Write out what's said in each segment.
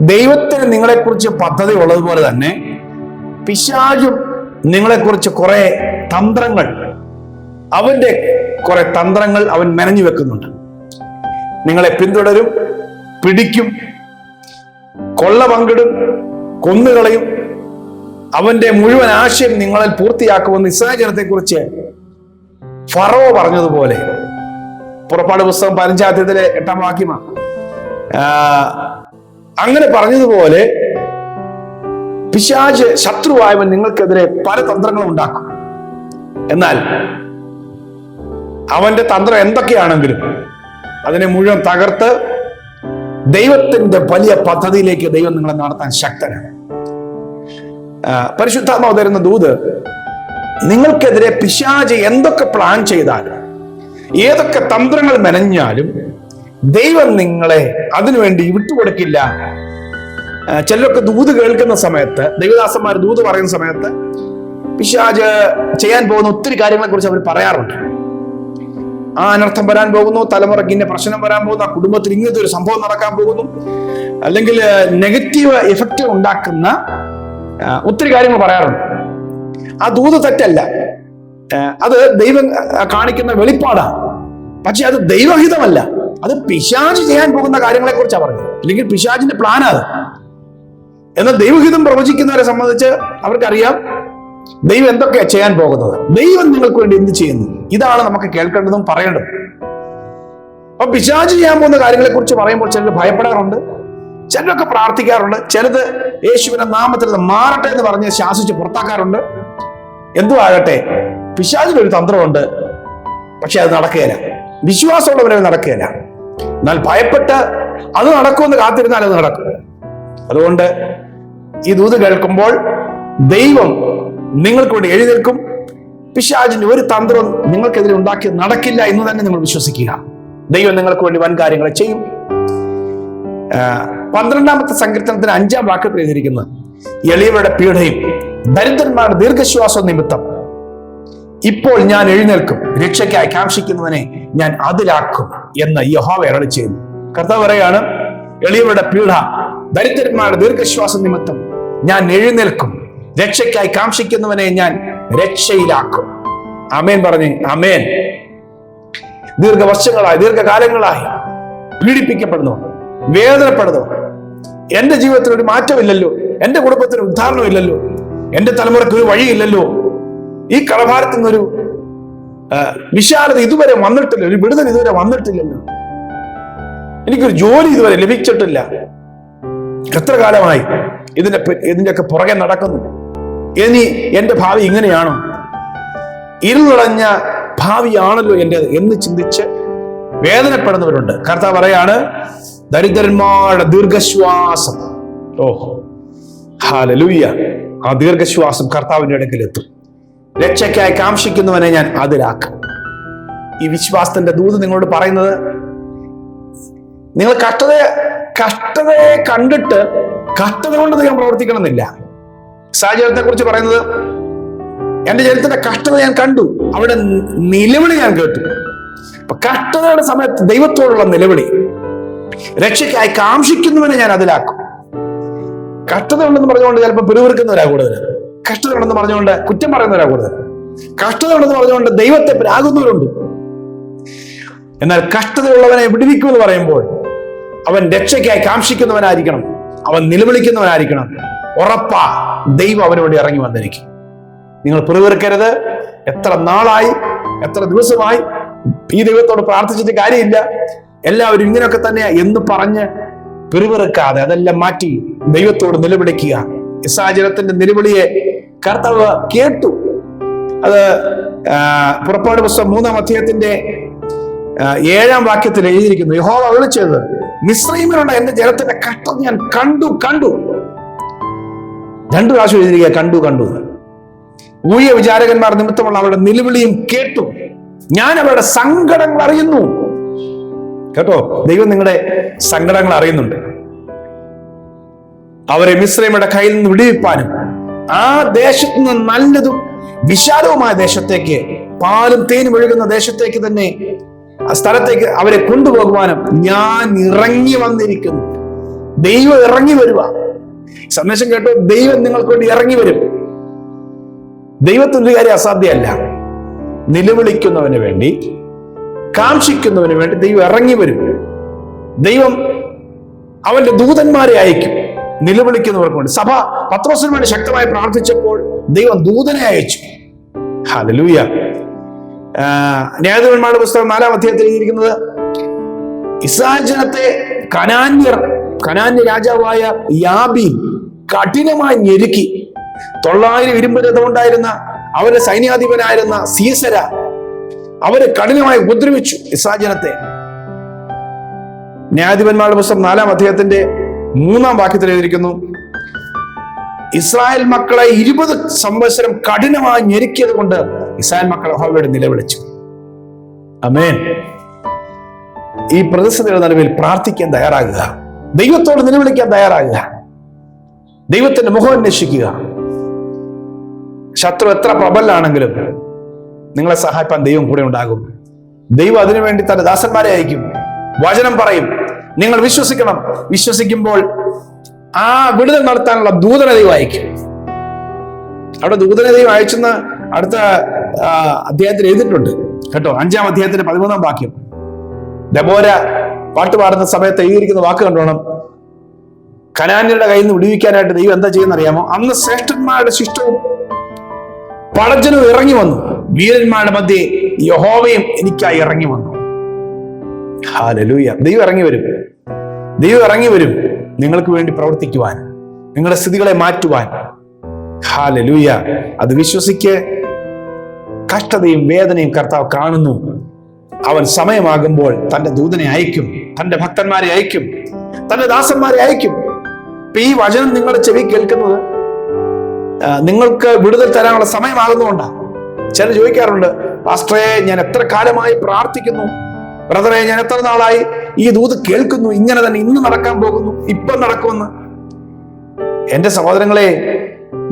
ദൈവത്തിന് നിങ്ങളെക്കുറിച്ച് പദ്ധതി ഉള്ളതുപോലെ തന്നെ പിശാചും നിങ്ങളെക്കുറിച്ച് കുറെ തന്ത്രങ്ങൾ അവന്റെ കുറെ തന്ത്രങ്ങൾ അവൻ മെനഞ്ഞു വെക്കുന്നുണ്ട്. നിങ്ങളെ പിന്തുടരും പിടിക്കും കൊള്ള പങ്കിടും കൊന്നുകളയും. അവന്റെ മുഴുവൻ ആശയം നിങ്ങളിൽ പൂർത്തിയാക്കുമെന്ന് ഇസ്രായേൽ കുറിച്ച് ഫറോ പറഞ്ഞതുപോലെ. പുറപ്പാട് പുസ്തകം പതിനഞ്ചാധ്യത്തിലെ എട്ടാം വാക്യമാണ് അങ്ങനെ പറഞ്ഞതുപോലെ പിശാജ് ശത്രുവായവൻ നിങ്ങൾക്കെതിരെ പല തന്ത്രങ്ങളും ഉണ്ടാക്കും. എന്നാൽ അവന്റെ തന്ത്രം എന്തൊക്കെയാണെങ്കിലും അതിനെ മുഴുവൻ തകർത്ത് ദൈവത്തിന്റെ വലിയ പദ്ധതിയിലേക്ക് ദൈവം നിങ്ങളെ നടത്താൻ ശക്തനാണ്. പരിശുദ്ധാത്മാവ് തരുന്ന ദൂത് നിങ്ങൾക്കെതിരെ പിശാജ് എന്തൊക്കെ പ്ലാൻ ചെയ്താലും ഏതൊക്കെ തന്ത്രങ്ങൾ മെനഞ്ഞാലും ദൈവം നിങ്ങളെ അതിനുവേണ്ടി വിട്ടുകൊടുക്കില്ല. ചിലരൊക്കെ ദൂത് കേൾക്കുന്ന സമയത്ത് ദൈവദാസന്മാർ ദൂത് പറയുന്ന സമയത്ത് പിശാജ് ചെയ്യാൻ പോകുന്ന ഒത്തിരി കാര്യങ്ങളെ കുറിച്ച് അവർ പറയാറുണ്ട്. ആ അനർത്ഥം വരാൻ പോകുന്നു തലമുറയ്ക്ക് ഇന്ന പ്രശ്നം വരാൻ പോകുന്നു ആ കുടുംബത്തിൽ ഇങ്ങനത്തെ ഒരു സംഭവം നടക്കാൻ പോകുന്നു. അല്ലെങ്കിൽ നെഗറ്റീവ് എഫക്റ്റ് ഉണ്ടാക്കുന്ന ഒത്തിരി കാര്യങ്ങൾ പറയാറുണ്ട്. ആ ദൂത് തെറ്റല്ല. അത് ദൈവം കാണിക്കുന്ന വെളിപ്പാടാണ്. പക്ഷെ അത് ദൈവഹിതമല്ല. അത് പിശാജ് ചെയ്യാൻ പോകുന്ന കാര്യങ്ങളെ കുറിച്ചാണ് പറഞ്ഞത്. അല്ലെങ്കിൽ പിശാജിന്റെ പ്ലാനാ അത്. എന്നാൽ ദൈവഹിതം പ്രവചിക്കുന്നവരെ സംബന്ധിച്ച് അവർക്കറിയാം ദൈവം എന്തൊക്കെയാണ് ചെയ്യാൻ പോകുന്നത്. ദൈവം നിങ്ങൾക്ക് വേണ്ടി എന്ത് ചെയ്യുന്നു? ഇതാണ് നമുക്ക് കേൾക്കേണ്ടതും പറയേണ്ടതും. അപ്പൊ പിശാജ് ചെയ്യാൻ പോകുന്ന കാര്യങ്ങളെ കുറിച്ച് പറയുമ്പോൾ ചിലർ ഭയപ്പെടാറുണ്ട്. ചിലരൊക്കെ പ്രാർത്ഥിക്കാറുണ്ട്. ചിലത് യേശുവിന്റെ നാമത്തിൽ മാറട്ടെ എന്ന് പറഞ്ഞ് ശാസിച്ച് പുറത്താക്കാറുണ്ട്. എന്തു ആകട്ടെ പിശാചിന് ഒരു തന്ത്രമുണ്ട്. പക്ഷെ അത് നടക്കുകയില്ല. വിശ്വാസമുള്ളവരെ നടക്കുകയില്ല. എന്നാൽ ഭയപ്പെട്ട് അത് നടക്കുമെന്ന് കാത്തിരുന്നാൽ അത് നടക്കും. അതുകൊണ്ട് ഈ ദൂത് കേൾക്കുമ്പോൾ ദൈവം നിങ്ങൾക്ക് വേണ്ടി എഴുതി എഴുന്നേൽക്കും. പിശാജിന്റെ ഒരു തന്ത്രം നിങ്ങൾക്കെതിരെ ഉണ്ടാക്കി നടക്കില്ല എന്ന് തന്നെ നിങ്ങൾ വിശ്വസിക്കുക. ദൈവം നിങ്ങൾക്ക് വേണ്ടി വൻ കാര്യങ്ങൾ ചെയ്യും. പന്ത്രണ്ടാമത്തെ സങ്കീർത്തനത്തിന് അഞ്ചാം വാക്യത്തിൽ എഴുതിയിരിക്കുന്നത് എളിയവരുടെ പീഡയും ദരിദ്രന്മാരുടെ ദീർഘശ്വാസ നിമിത്തം ഇപ്പോൾ ഞാൻ എഴുന്നേൽക്കും. രക്ഷയ്ക്കായി കാക്ഷിക്കുന്നവനെ ഞാൻ അതിലാക്കും എന്ന് യഹോവ അരളി ചെയ്യുന്നു. കർത്താവ് പറയാണ് എളിയവരുടെ പീഡ ദരിദ്രന്മാരുടെ ദീർഘശ്വാസ നിമിത്തം ഞാൻ എഴുന്നേൽക്കും. രക്ഷയ്ക്കായി കാക്ഷിക്കുന്നവനെ ഞാൻ രക്ഷയിലാക്കും. അമേൻ പറഞ്ഞു അമേൻ ദീർഘവർഷങ്ങളായി ദീർഘകാലങ്ങളായി പീഡിപ്പിക്കപ്പെടുന്നു വേദനപ്പെടുന്നു. എന്റെ ജീവിതത്തിൽ ഒരു മാറ്റമില്ലല്ലോ. എന്റെ കുടുംബത്തിന് ഉദ്ധാരണമില്ലല്ലോ എന്റെ തലമുറയ്ക്ക് ഒരു വഴിയില്ലല്ലോ. ഈ കളഭാരത്തിൽ നിന്നൊരു വിശാലത ഇതുവരെ വന്നിട്ടില്ല. ഒരു വിടുതൽ ഇതുവരെ വന്നിട്ടില്ലല്ലോ. എനിക്കൊരു ജോലി ഇതുവരെ ലഭിച്ചിട്ടില്ല. എത്ര കാലമായി ഇതിന്റെ ഇതിന്റെയൊക്കെ പുറകെ നടക്കുന്നു. ഇനി എന്റെ ഭാവി ഇങ്ങനെയാണോ? ഇരുളടഞ്ഞ ഭാവിയാണല്ലോ എന്റെ എന്ന് ചിന്തിച്ച് വേദനപ്പെടുന്നവരുണ്ട്. കർത്താവ് പറയാണ് ദരിദ്രന്മാരുടെ ദീർഘശ്വാസം. ഓഹോ. ഹാലലൂയ്യ ആ ദീർഘശ്വാസം കർത്താവിന്റെ ഇടയ്ക്കിൽ എത്തും രക്ഷയ്ക്കായി കാംക്ഷിക്കുന്നവനെ ഞാൻ അതിലാക്കും ഈ വിശ്വാസത്തിന്റെ ദൂത് നിങ്ങളോട് പറയുന്നത് നിങ്ങൾ കഷ്ടതയെ കഷ്ടതയെ കണ്ടിട്ട് കഷ്ടത കൊണ്ട് നിങ്ങൾ പ്രവർത്തിക്കണമെന്നില്ല. സാഹചര്യത്തെ കുറിച്ച് പറയുന്നത് എന്റെ ജനത്തിന്റെ കഷ്ടത ഞാൻ കണ്ടു അവിടെ നിലവിളി ഞാൻ കേട്ടു. അപ്പൊ കഷ്ടതയുടെ സമയത്ത് ദൈവത്തോടുള്ള നിലവിളി രക്ഷയ്ക്കായി കാംക്ഷിക്കുന്നവനെ ഞാൻ അതിലാക്കും. കഷ്ടത ഉണ്ടെന്ന് പറഞ്ഞുകൊണ്ട് ചിലപ്പോൾ പിറുവിറുക്കുന്നവരാ കൂടുതൽ കഷ്ടത ഉണ്ടെന്ന് പറഞ്ഞുകൊണ്ട് കുറ്റം പറയുന്നവരാ കൂടുതൽ. കഷ്ടത ഉണ്ടെന്ന് പറഞ്ഞുകൊണ്ട് ദൈവത്തെ പ്രാകുന്നവരുണ്ട്. എന്നാൽ കഷ്ടതയുള്ളവനെ വിടുവിക്കുമെന്ന് പറയുമ്പോൾ അവൻ രക്ഷയ്ക്കായി കാംക്ഷിക്കുന്നവനായിരിക്കണം. അവൻ നിലവിളിക്കുന്നവനായിരിക്കണം. ഉറപ്പാ ദൈവം അവന് വേണ്ടി ഇറങ്ങി വന്നിരിക്കും. നിങ്ങൾ പിറുവിറുക്കരുത് എത്ര നാളായി? എത്ര ദിവസമായി? ഈ ദൈവത്തോട് പ്രാർത്ഥിച്ചിട്ട് കാര്യമില്ല. എല്ലാവരും ഇങ്ങനെയൊക്കെ തന്നെയാ എന്ന് പറഞ്ഞ് പിറുവിറുക്കാതെ അതെല്ലാം മാറ്റി ദൈവത്തോട് നിലവിളിക്കുക. സാഹചര്യത്തിന്റെ നിലവിളിയെ കർത്താവ് കേട്ടു. അത് പുറപ്പാട് പുസ്തകം മൂന്നാം അധ്യായത്തിന്റെ ഏഴാം വാക്യത്തിൽ എഴുതിയിരിക്കുന്നു. യഹോവ വിളിച്ചത് മിശ്രീമിലുള്ള എന്റെ ജലത്തിന്റെ കഷ്ടം ഞാൻ കണ്ടു കണ്ടു. രണ്ടു പ്രാവശ്യം എഴുതിയിരിക്കുക കണ്ടു കണ്ടു. ഊയ വിചാരകന്മാർ നിമിത്തമുള്ള അവരുടെ നിലവിളിയും കേട്ടു. ഞാൻ അവരുടെ സങ്കടങ്ങൾ അറിയുന്നു. കേട്ടോ ദൈവം നിങ്ങളുടെ സങ്കടങ്ങൾ അറിയുന്നുണ്ട്. അവരെ മിശ്രയുടെ കയ്യിൽ നിന്ന് വിടുവിപ്പാനും. ആ ദേശത്ത് നിന്ന് നല്ലതും വിശാലവുമായ ദേശത്തേക്ക് പാലും തേനും ഒഴുകുന്ന ദേശത്തേക്ക് തന്നെ ആ സ്ഥലത്തേക്ക് അവരെ കൊണ്ടുപോകുവാനും ഞാൻ ഇറങ്ങി വന്നിരിക്കുന്നു. ദൈവം ഇറങ്ങി വരുക സന്ദേശം കേട്ടോ ദൈവം നിങ്ങൾക്ക് വേണ്ടി ഇറങ്ങി വരും. ദൈവത്തിന്റെ കാര്യം അസാധ്യമല്ല. നിലവിളിക്കുന്നവന് വേണ്ടി കാക്ഷിക്കുന്നവന് വേണ്ടി ദൈവം ഇറങ്ങി വരും. ദൈവം അവന്റെ ദൂതന്മാരെ അയക്കും. നിലവിളിക്കുന്നവർക്ക് വേണ്ടി സഭ പത്രോസിന് വേണ്ടി ശക്തമായി പ്രാർത്ഥിച്ചപ്പോൾ ദൈവം ദൂതനെ അയച്ചു. ന്യായധിപന്മാരുടെ ന്യായാധിപന്മാരുടെ പുസ്തകം നാലാം അധ്യായത്തിൽ എഴുതിയിരിക്കുന്നത് ഇസ്രായേൽ ജനത്തെ കനാന്യർ കനാന്യ രാജാവായ യാബീൻ കഠിനമായി ഞെരുക്കി. തൊള്ളായിരം ഇരുമ്പ് രഥമുണ്ടായിരുന്ന അവരുടെ സൈന്യാധിപനായിരുന്ന സീസര അവരെ കഠിനമായി ഉപദ്രവിച്ചു ഇസ്രായേൽ ജനത്തെ. ന്യായാധിപന്മാരുടെ പുസ്തകം നാലാം അധ്യായത്തിന്റെ മൂന്നാം വാക്യത്തിൽ എഴുതിയിരിക്കുന്നു ഇസ്രായേൽ മക്കളെ ഇരുപത് സംവത്സരം കഠിനമായി ഞെരുക്കിയത് കൊണ്ട് ഇസ്രായേൽ മക്കൾ യഹോവയോട് നിലവിളിച്ചു അമേൻ ഈ പ്രതിസന്ധിയുടെ നിലവിൽ പ്രാർത്ഥിക്കാൻ തയ്യാറാകുക. ദൈവത്തോട് നിലവിളിക്കാൻ തയ്യാറാകുക. ദൈവത്തിന്റെ മുഖം അന്വേഷിക്കുക. ശത്രു എത്ര പ്രബലാണെങ്കിലും നിങ്ങളെ സഹായിപ്പാൻ ദൈവം കൂടെ ഉണ്ടാകും. ദൈവം അതിനുവേണ്ടി തന്റെ ദാസന്മാരെ അയക്കും. വചനം പറയും. നിങ്ങൾ വിശ്വസിക്കണം. വിശ്വസിക്കുമ്പോൾ ആ വിടുതൽ നടത്താനുള്ള ദൂതന ദൈവം അയക്കും. അവിടെ ദൂതന ദൈവം അയച്ചെന്ന് അടുത്ത അദ്ദേഹത്തിന് എഴുതിയിട്ടുണ്ട്. കേട്ടോ അഞ്ചാം അദ്ദേഹത്തിന്റെ പതിമൂന്നാം വാക്യം. ഡബോര പാട്ട് പാടുന്ന സമയത്ത് എഴുതിയിരിക്കുന്ന വാക്ക് കണ്ടോണം. കനാന്യരുടെ കയ്യിൽ നിന്ന് വിടുവിക്കാനായിട്ട് ദൈവം എന്താ ചെയ്യുന്ന അറിയാമോ? അന്ന് ശ്രേഷ്ഠന്മാരുടെ ശിഷ്ടവും പടജനും ഇറങ്ങി വന്നു. വീരന്മാരുടെ മധ്യേ യഹോവയും എനിക്കായി ഇറങ്ങി വന്നു. ഹാലലൂയ. ദൈവം ഇറങ്ങി വരും. ദൈവം ഇറങ്ങി വരും. നിങ്ങൾക്ക് വേണ്ടി പ്രവർത്തിക്കുവാൻ നിങ്ങളുടെ സ്ഥിതികളെ മാറ്റുവാൻ. ഹാലലൂയ അത് വിശ്വസിക്ക് കഷ്ടതയും വേദനയും കർത്താവ് കാണുന്നു. അവൻ സമയമാകുമ്പോൾ തന്റെ ദൂതനെ അയക്കും തന്റെ ഭക്തന്മാരെ അയക്കും തന്റെ ദാസന്മാരെ അയക്കും. ഇപ്പൊ ഈ വചനം നിങ്ങളുടെ ചെവി കേൾക്കുന്നത് നിങ്ങൾക്ക് വിടുതൽ തരാനുള്ള സമയമാകുന്നുകൊണ്ടാണ് ചിലർ ചോദിക്കാറുണ്ട് പാസ്റ്ററെ ഞാൻ എത്ര കാലമായി പ്രാർത്ഥിക്കുന്നു ബ്രദറെ ഞാൻ എത്ര നാളായി ഈ ദൂത് കേൾക്കുന്നു ഇങ്ങനെ തന്നെ ഇന്ന് നടക്കാൻ പോകുന്നു ഇപ്പൊ നടക്കുമെന്ന്. എന്റെ സഹോദരങ്ങളെ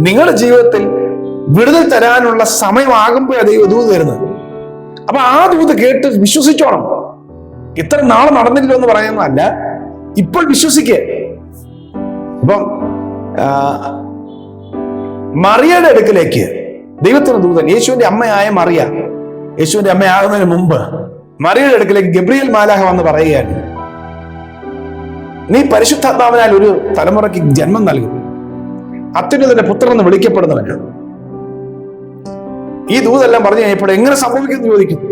നിങ്ങളുടെ ജീവിതത്തിൽ വിടുതൽ തരാനുള്ള സമയമാകുമ്പോഴാണ് ദൈവം ദൂത് തരുന്നത്. അപ്പൊ ആ ദൂത് കേട്ട് വിശ്വസിച്ചോണം. ഇത്ര നാളെ നടന്നില്ലോ എന്ന് പറയുന്നതല്ല ഇപ്പോൾ വിശ്വസിക്കേ. അപ്പം മറിയയുടെ അടുക്കിലേക്ക് ദൈവത്തിന് ദൂതൻ യേശുവിന്റെ അമ്മയായ മറിയ യേശുവിന്റെ അമ്മയാകുന്നതിന് മുമ്പ് മറിയയുടെ അടുക്കലേക്ക് ഗബ്രിയൽ മാലാഹ വന്ന് പറയുകയാണ് നീ പരിശുദ്ധാത്മാവിനാൽ ഒരു തലമുറയ്ക്ക് ജന്മം നൽകും. അത്യുന്നതന്റെ പുത്രൻ എന്ന് വിളിക്കപ്പെടുന്നവനാണ് ഈ ദൂതെല്ലാം പറഞ്ഞു കഴിഞ്ഞപ്പോൾ എങ്ങനെ സംഭവിക്കുന്നു ചോദിക്കുന്നു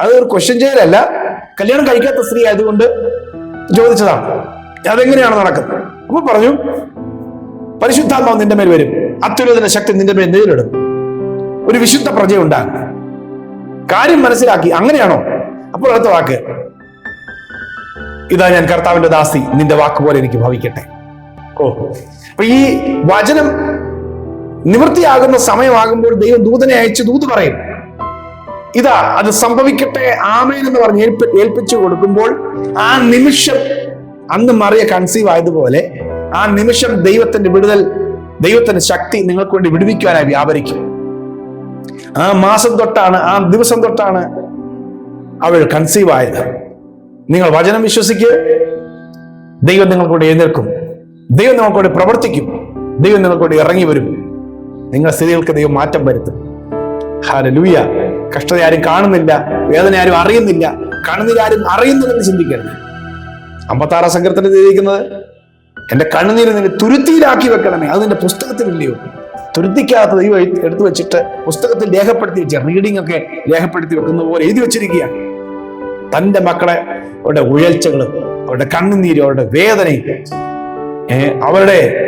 അത് ഒരു ക്വസ്റ്റ്യൻ ചെയ്യലല്ല കല്യാണം കഴിക്കാത്ത സ്ത്രീ ആയതുകൊണ്ട് ചോദിച്ചതാണ് അതെങ്ങനെയാണ് നടക്കുന്നത്? അപ്പൊ പറഞ്ഞു പരിശുദ്ധാത്മാവ് നിന്റെ മേൽ വരും. അത്യുന്നതന്റെ ശക്തി നിന്റെ മേൽ നേരിടും ഒരു വിശുദ്ധ പ്രജയുണ്ടാകും. കാര്യം മനസ്സിലാക്കി അങ്ങനെയാണോ? അപ്പോൾ അടുത്ത വാക്ക്. ഇതാ ഞാൻ കർത്താവിന്റെ ദാസി നിന്റെ വാക്ക് പോലെ എനിക്ക് ഭവിക്കട്ടെ. ഓ അപ്പൊ ഈ വചനം നിവൃത്തിയാകുന്ന സമയമാകുമ്പോൾ ദൈവം ദൂതനെ അയച്ച് ദൂത് പറയും. ഇതാ അത് സംഭവിക്കട്ടെ ആമേൻ എന്ന് പറഞ്ഞ് ഏൽപ്പ ഏൽപ്പിച്ചു കൊടുക്കുമ്പോൾ ആ നിമിഷം അന്ന് മറിയ കൺസീവ് ആയതുപോലെ ആ നിമിഷം ദൈവത്തിന്റെ വിടുതൽ ദൈവത്തിന്റെ ശക്തി നിങ്ങൾക്ക് വേണ്ടി വിടുവിക്കുവാനായി വ്യാപരിക്കും. ആ മാസം തൊട്ടാണ് ആ ദിവസം തൊട്ടാണ് അവൾ കൺസീവ് ആയത്. നിങ്ങൾ വചനം വിശ്വസിക്കുക ദൈവം നിങ്ങൾക്കൂടെ എഴുന്നേൽക്കും. ദൈവം നിങ്ങൾക്കൂടെ പ്രവർത്തിക്കും. ദൈവം നിങ്ങൾക്കൂടെ ഇറങ്ങി വരും. നിങ്ങളുടെ സ്ഥിതികൾക്ക് ദൈവം മാറ്റം വരുത്തും. ഹാലലൂയ കഷ്ടത ആരും കാണുന്നില്ല വേദന ആരും അറിയുന്നില്ല കണ്ണുനീർ ആരും അറിയുന്നില്ലെന്ന് ചിന്തിക്കരുത്. അമ്പത്താറാം സങ്കീർത്തനം ചെയ്തിരിക്കുന്നത് എന്റെ കണ്ണുനീര് നിന്നെ തുരുത്തിയിലാക്കി വെക്കണമേ. അത് നിന്റെ പുസ്തകത്തിലില്ലയോ? തുരുത്തിക്കാത്ത ദൈവം എടുത്തു വെച്ചിട്ട് പുസ്തകത്തിൽ രേഖപ്പെടുത്തി വെച്ച റീഡിംഗ് ഒക്കെ രേഖപ്പെടുത്തി വെക്കുന്ന പോലെ എഴുതി വെച്ചിരിക്കുകയാണ്. തന്റെ മക്കളെ അവരുടെ ഉഴൽച്ചകൾ അവരുടെ കണ്ണുനീര് അവരുടെ വേദനയും അവരുടെ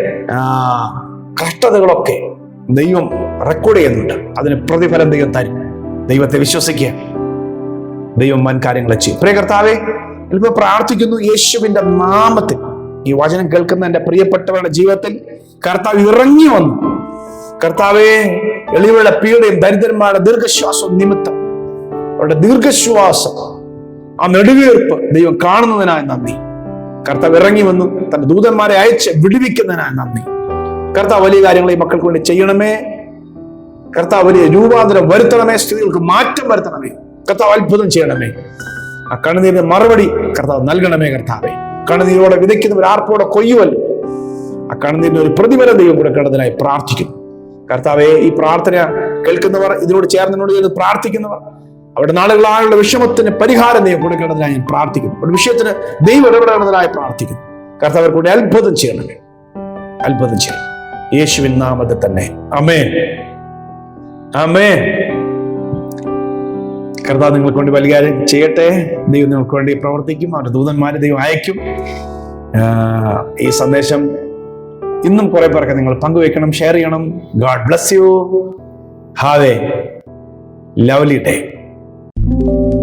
കഷ്ടതകളൊക്കെ ദൈവം റെക്കോർഡ് ചെയ്യുന്നുണ്ട്. അതിന് പ്രതിഫലം ദൈവം തരും. ദൈവത്തെ വിശ്വസിക്കുക. ദൈവം വൻ കാര്യങ്ങളെ ചെയ്യും. പ്രിയ കർത്താവെ ഇപ്പൊ പ്രാർത്ഥിക്കുന്നു യേശുവിന്റെ നാമത്തിൽ. ഈ വചനം കേൾക്കുന്ന എന്റെ പ്രിയപ്പെട്ടവരുടെ ജീവിതത്തിൽ കർത്താവ് ഇറങ്ങി വന്നു. കർത്താവെ എളിവരുടെ പീഡയും ദരിദ്രന്മാരുടെ ദീർഘശ്വാസം നിമിത്തം. അവരുടെ ദീർഘശ്വാസം. ആ നെടുവീർപ്പ് ദൈവം കാണുന്നതിനായി നന്ദി. കർത്താവ് ഇറങ്ങി വന്നു തന്റെ ദൂതന്മാരെ അയച്ച് വിടുവിക്കുന്നതിനായി നന്ദി. കർത്താവ് വലിയ കാര്യങ്ങൾ ഈ മക്കൾക്ക് വേണ്ടി ചെയ്യണമേ. കർത്താവ് വലിയ രൂപാന്തരം വരുത്തണമേ സ്ഥിതികൾക്ക് മാറ്റം വരുത്തണമേ. കർത്താവ് അത്ഭുതം ചെയ്യണമേ. ആ കണ്ണുനീരിന് മറുപടി കർത്താവ് നൽകണമേ കർത്താവെ. കണ്ണുനീരോടെ വിതയ്ക്കുന്നവർ ആർപ്പോടെ കൊയ്യുമല്ലോ ആ കണ്ണുനീരിന് ഒരു പ്രതിഫലം ദൈവം കൊടുക്കേണ്ടതിനായി പ്രാർത്ഥിക്കുന്നു. കർത്താവെ ഈ പ്രാർത്ഥന കേൾക്കുന്നവർ ഇതിനോട് ചേർന്നതിനോട് ചേർന്ന് പ്രാർത്ഥിക്കുന്നവർ അവരുടെ നാളുകളായുള്ള വിഷമത്തിന് പരിഹാരം നീ കൊടുക്കേണ്ടതിനായി ഞാൻ പ്രാർത്ഥിക്കുന്നു. ഒരു വിഷയത്തിന് ദൈവം ഇടപെടേണ്ടതിനായി പ്രാർത്ഥിക്കുന്നു. കർത്താവർ കൂടി അത്ഭുതം ചെയ്യണമേ. അത്ഭുതം ചെയ്യണം യേശുവിൻ നാമത്തിൽ തന്നെ. അമേ അമേ കർത്താവ് നിങ്ങൾക്ക് വേണ്ടി വലിയ ചെയ്യട്ടെ. ദൈവം നിങ്ങൾക്ക് വേണ്ടി പ്രവർത്തിക്കും. അവരുടെ ദൂതന്മാരെ ദൈവം അയക്കും. ഈ സന്ദേശം ഇന്നും കുറെ പേർക്ക് നിങ്ങൾ പങ്കുവെക്കണം ഷെയർ ചെയ്യണം. God bless you. Have. Lovely day. you